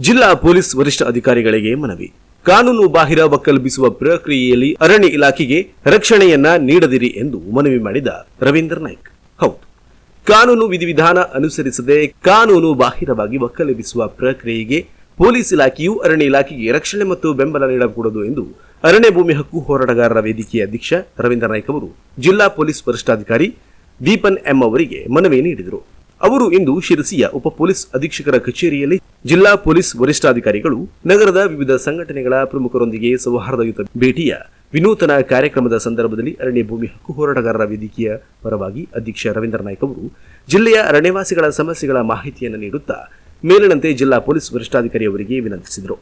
ಜಿಲ್ಲಾ ಪೊಲೀಸ್ ವರಿಷ್ಠ ಅಧಿಕಾರಿಗಳಿಗೆ ಮನವಿ. ಕಾನೂನು ಬಾಹಿರ ಒಕ್ಕಲುಬಿಸುವ ಪ್ರಕ್ರಿಯೆಯಲ್ಲಿ ಅರಣ್ಯ ಇಲಾಖೆಗೆ ರಕ್ಷಣೆಯನ್ನ ನೀಡದಿರಿ ಎಂದು ಮನವಿ ಮಾಡಿದ ರವೀಂದ್ರ ನಾಯ್ಕ್. ಹೌದು. ಕಾನೂನು ವಿಧಿವಿಧಾನ ಅನುಸರಿಸದೆ ಕಾನೂನು ಬಾಹಿರವಾಗಿ ಒಕ್ಕಲೆಬ್ಬಿಸುವ ಪ್ರಕ್ರಿಯೆಗೆ ಪೊಲೀಸ್ ಇಲಾಖೆಯು ಅರಣ್ಯ ಇಲಾಖೆಗೆ ರಕ್ಷಣೆ ಮತ್ತು ಬೆಂಬಲ ನೀಡಕೂಡದು ಎಂದು ಅರಣ್ಯ ಭೂಮಿ ಹಕ್ಕು ಹೋರಾಟಗಾರರ ವೇದಿಕೆಯ ಅಧ್ಯಕ್ಷ ರವೀಂದ್ರ ನಾಯ್ಕ್ ಅವರು ಜಿಲ್ಲಾ ಪೊಲೀಸ್ ವರಿಷ್ಠಾಧಿಕಾರಿ ದೀಪನ್ ಎಂ ಅವರಿಗೆ ಮನವಿ ನೀಡಿದರು. ಅವರು ಇಂದು ಶಿರಸಿಯ ಉಪ ಪೊಲೀಸ್ ಅಧೀಕ್ಷಕರ ಕಚೇರಿಯಲ್ಲಿ ಜಿಲ್ಲಾ ಪೊಲೀಸ್ ವರಿಷ್ಠಾಧಿಕಾರಿಗಳು, ನಗರದ ವಿವಿಧ ಸಂಘಟನೆಗಳ ಪ್ರಮುಖರೊಂದಿಗೆ ಸೌಹಾರ್ದಯುತ ಭೇಟಿಯ ವಿನೂತನ ಕಾರ್ಯಕ್ರಮದ ಸಂದರ್ಭದಲ್ಲಿ ಅರಣ್ಯ ಭೂಮಿ ಹಕ್ಕು ಹೋರಾಟಗಾರರ ವೇದಿಕೆಯ ಪರವಾಗಿ ಅಧ್ಯಕ್ಷ ರವೀಂದ್ರ ನಾಯ್ಕ ಅವರು ಜಿಲ್ಲೆಯ ಅರಣ್ಯವಾಸಿಗಳ ಸಮಸ್ಯೆಗಳ ಮಾಹಿತಿಯನ್ನು ನೀಡುತ್ತಾ ಮೇಲಿನಂತೆ ಜಿಲ್ಲಾ ಪೊಲೀಸ್ ವರಿಷ್ಠಾಧಿಕಾರಿ ಅವರಿಗೆ ವಿನಂತಿಸಿದರು.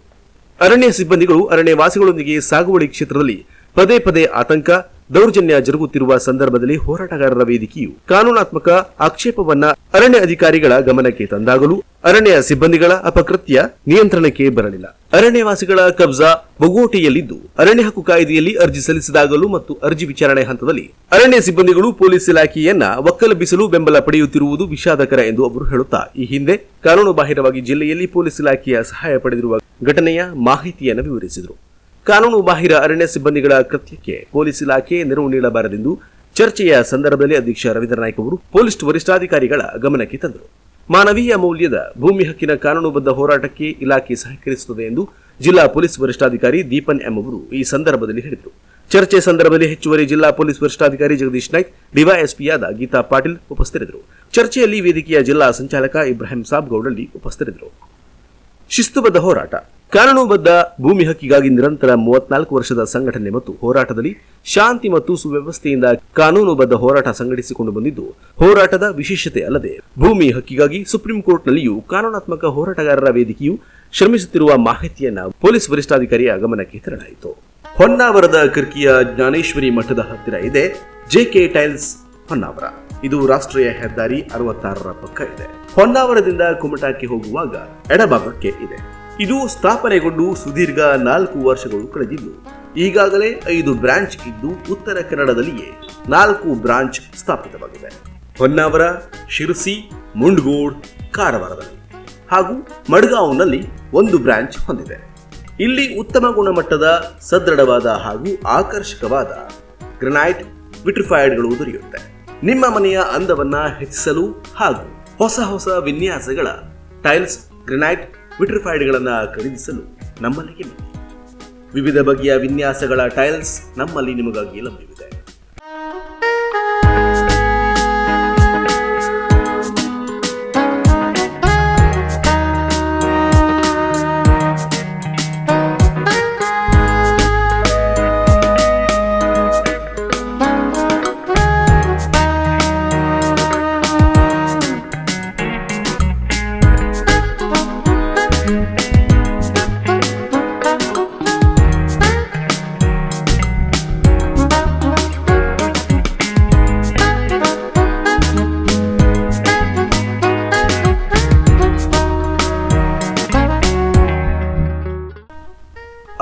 ಅರಣ್ಯ ಸಿಬ್ಬಂದಿಗಳು ಅರಣ್ಯವಾಸಿಗಳೊಂದಿಗೆ ಸಾಗುವಳಿ ಕ್ಷೇತ್ರದಲ್ಲಿ ಪದೇ ಪದೇ ಆತಂಕ ದೌರ್ಜನ್ಯ ಜರುಗುತ್ತಿರುವ ಸಂದರ್ಭದಲ್ಲಿ ಹೋರಾಟಗಾರರ ವೇದಿಕೆಯು ಕಾನೂನಾತ್ಮಕ ಆಕ್ಷೇಪವನ್ನ ಅರಣ್ಯ ಅಧಿಕಾರಿಗಳ ಗಮನಕ್ಕೆ ತಂದಾಗಲೂ ಅರಣ್ಯ ಸಿಬ್ಬಂದಿಗಳ ಅಪಕೃತ್ಯ ನಿಯಂತ್ರಣಕ್ಕೆ ಬರಲಿಲ್ಲ. ಅರಣ್ಯವಾಸಿಗಳ ಕಬ್ಜಾ ಬೊಗೋಟೆಯಲ್ಲಿದ್ದು ಅರಣ್ಯ ಹಕ್ಕು ಕಾಯ್ದೆಯಲ್ಲಿ ಅರ್ಜಿ ಸಲ್ಲಿಸಿದಾಗಲೂ ಮತ್ತು ಅರ್ಜಿ ವಿಚಾರಣೆ ಹಂತದಲ್ಲಿ ಅರಣ್ಯ ಸಿಬ್ಬಂದಿಗಳು ಪೊಲೀಸ್ ಇಲಾಖೆಯನ್ನ ಒಕ್ಕಲಬ್ಬಿಸಲು ಬೆಂಬಲ ಪಡೆಯುತ್ತಿರುವುದು ವಿಷಾದಕರ ಎಂದು ಅವರು ಹೇಳುತ್ತಾ, ಈ ಹಿಂದೆ ಕಾನೂನು ಬಾಹಿರವಾಗಿ ಜಿಲ್ಲೆಯಲ್ಲಿ ಪೊಲೀಸ್ ಇಲಾಖೆಯ ಸಹಾಯ ಪಡೆದಿರುವ ಘಟನೆಯ ಮಾಹಿತಿಯನ್ನು ವಿವರಿಸಿದರು. ಕಾನೂನು ಬಾಹಿರ ಅರಣ್ಯ ಸಿಬ್ಬಂದಿಗಳ ಕೃತ್ಯಕ್ಕೆ ಪೊಲೀಸ್ ಇಲಾಖೆ ನೆರವು ನೀಡಬಾರದೆಂದು ಚರ್ಚೆಯ ಸಂದರ್ಭದಲ್ಲಿ ಅಧ್ಯಕ್ಷ ರವೀಂದ್ರ ನಾಯ್ಕ ಅವರು ಪೊಲೀಸ್ ವರಿಷ್ಠಾಧಿಕಾರಿಗಳ ಗಮನಕ್ಕೆ ತಂದರು. ಮಾನವೀಯ ಮೌಲ್ಯದ ಭೂಮಿ ಹಕ್ಕಿನ ಕಾನೂನುಬದ್ಧ ಹೋರಾಟಕ್ಕೆ ಇಲಾಖೆ ಸಹಕರಿಸುತ್ತದೆ ಎಂದು ಜಿಲ್ಲಾ ಪೊಲೀಸ್ ವರಿಷ್ಠಾಧಿಕಾರಿ ದೀಪನ್ ಎಂ ಅವರು ಈ ಸಂದರ್ಭದಲ್ಲಿ ಹೇಳಿದರು. ಚರ್ಚೆ ಸಂದರ್ಭದಲ್ಲಿ ಹೆಚ್ಚುವರಿ ಜಿಲ್ಲಾ ಪೊಲೀಸ್ ವರಿಷ್ಠಾಧಿಕಾರಿ ಜಗದೀಶ್ ನಾಯ್ಕ್, ಡಿವೈಎಸ್ಪಿಯಾದ ಗೀತಾ ಪಾಟೀಲ್ ಉಪಸ್ಥಿತರಿದ್ದರು. ಚರ್ಚೆಯಲ್ಲಿ ವೇದಿಕೆಯ ಜಿಲ್ಲಾ ಸಂಚಾಲಕ ಇಬ್ರಾಹಿಂ ಸಾಬ್ ಗೌಡಳ್ಳಿ ಉಪಸ್ಥಿತರಿದ್ದರು. ಶಿಸ್ತುಬದ್ಧ ಹೋರಾಟ. ಕಾನೂನುಬದ್ಧ ಭೂಮಿ ಹಕ್ಕಿಗಾಗಿ ನಿರಂತರ ಮೂವತ್ನಾಲ್ಕು ವರ್ಷದ ಸಂಘಟನೆ ಮತ್ತು ಹೋರಾಟದಲ್ಲಿ ಶಾಂತಿ ಮತ್ತು ಸುವ್ಯವಸ್ಥೆಯಿಂದ ಕಾನೂನುಬದ್ಧ ಹೋರಾಟ ಸಂಘಟಿಸಿಕೊಂಡು ಬಂದಿದ್ದು, ಹೋರಾಟದ ವಿಶೇಷತೆ ಅಲ್ಲದೆ ಭೂಮಿ ಹಕ್ಕಿಗಾಗಿ ಸುಪ್ರೀಂ ಕೋರ್ಟ್ನಲ್ಲಿಯೂ ಕಾನೂನಾತ್ಮಕ ಹೋರಾಟಗಾರರ ವೇದಿಕೆಯು ಶ್ರಮಿಸುತ್ತಿರುವ ಮಾಹಿತಿಯನ್ನ ಪೊಲೀಸ್ ವರಿಷ್ಠಾಧಿಕಾರಿಯ ಗಮನಕ್ಕೆ ತರಲಾಯಿತು. ಹೊನ್ನಾವರದ ಕರ್ಕಿಯ ಜ್ಞಾನೇಶ್ವರಿ ಮಠದ ಹತ್ತಿರ ಇದೆ ಜೆಕೆ ಟೈಲ್ಸ್ ಹೊನ್ನಾವರ. ಇದು ರಾಷ್ಟ್ರೀಯ ಹೆದ್ದಾರಿ ಅರವತ್ತಾರರ ಪಕ್ಕ ಇದೆ. ಹೊನ್ನಾವರದಿಂದ ಕುಮಟಾಕ್ಕೆ ಹೋಗುವಾಗ ಎಡಭಾಗಕ್ಕೆ ಇದೆ. ಇದು ಸ್ಥಾಪನೆಗೊಂಡು ಸುದೀರ್ಘ ನಾಲ್ಕು ವರ್ಷಗಳು ಕಳೆದಿದ್ದು, ಈಗಾಗಲೇ ಐದು ಬ್ರಾಂಚ್ ಇದ್ದು ಉತ್ತರ ಕನ್ನಡದಲ್ಲಿಯೇ ನಾಲ್ಕು ಬ್ರಾಂಚ್ ಸ್ಥಾಪಿತವಾಗಿದೆ. ಹೊನ್ನಾವರ, ಶಿರಸಿ, ಮುಂಡ್ಗೋಡ್, ಕಾರವಾರದಲ್ಲಿ ಹಾಗೂ ಮಡ್ಗಾವ್ನಲ್ಲಿ ಒಂದು ಬ್ರಾಂಚ್ ಹೊಂದಿದೆ. ಇಲ್ಲಿ ಉತ್ತಮ ಗುಣಮಟ್ಟದ ಸದೃಢವಾದ ಹಾಗೂ ಆಕರ್ಷಕವಾದ ಗ್ರನೈಟ್ ವಿಟ್ರಿಫೈಡ್ಗಳು ದೊರೆಯುತ್ತೆ. ನಿಮ್ಮ ಮನೆಯ ಅಂದವನ್ನ ಹೆಚ್ಚಿಸಲು ಹಾಗೂ ಹೊಸ ಹೊಸ ವಿನ್ಯಾಸಗಳ ಟೈಲ್ಸ್, ಗ್ರನೈಟ್ ವಿಟ್ರಿಫೈಡ್ಗಳನ್ನ ಖರೀದಿಸಲು ನಮ್ಮಲ್ಲಿಗೆ ವಿವಿಧ ಬಗೆಯ ವಿನ್ಯಾಸಗಳ ಟೈಲ್ಸ್ ನಮ್ಮಲ್ಲಿ ನಿಮಗಾಗಿ ಲಭ್ಯವಿದೆ.